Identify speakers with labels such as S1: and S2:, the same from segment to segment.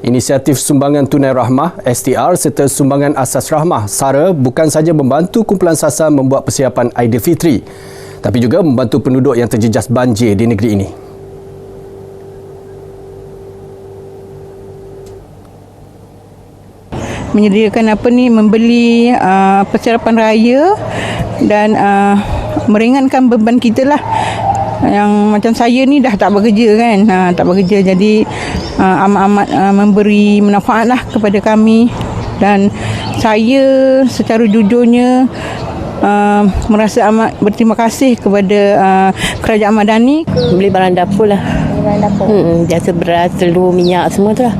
S1: Inisiatif Sumbangan Tunai Rahmah STR serta Sumbangan Asas Rahmah SARA bukan saja membantu kumpulan sasar membuat persiapan Aidilfitri tapi juga membantu penduduk yang terjejas banjir di negeri ini.
S2: menyediakan apa ni membeli uh, persiapan raya dan uh, meringankan beban kita lah yang macam saya ni dah tak bekerja kan ha, tak bekerja jadi uh, amat-amat uh, memberi manfaat lah kepada kami dan saya secara jujurnya uh, merasa amat berterima kasih kepada uh, kerajaan Madani
S3: Beli barang dapur lah.
S4: Barang dapur.
S3: Hmm, biasa beras, telur, minyak semua tu lah.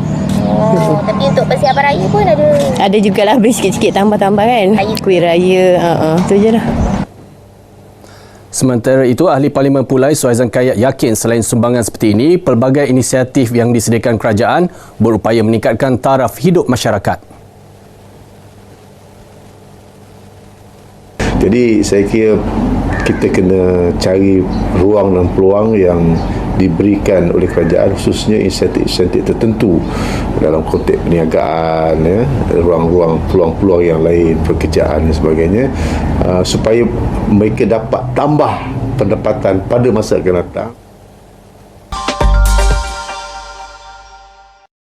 S4: Oh, tapi untuk persiapan raya pun ada.
S3: Ada jugalah beli sikit-sikit tambah-tambah kan.
S4: Raya.
S3: Kuih raya, uh-uh, tu je lah.
S1: Sementara itu, Ahli Parlimen Pulai Suhaizan Kayat yakin selain sumbangan seperti ini, pelbagai inisiatif yang disediakan kerajaan berupaya meningkatkan taraf hidup masyarakat.
S5: Jadi saya kira kita kena cari ruang dan peluang yang diberikan oleh kerajaan khususnya insentif-insentif tertentu dalam konteks perniagaan ya ruang-ruang peluang-peluang yang lain pekerjaan dan sebagainya uh, supaya mereka dapat tambah pendapatan pada masa akan datang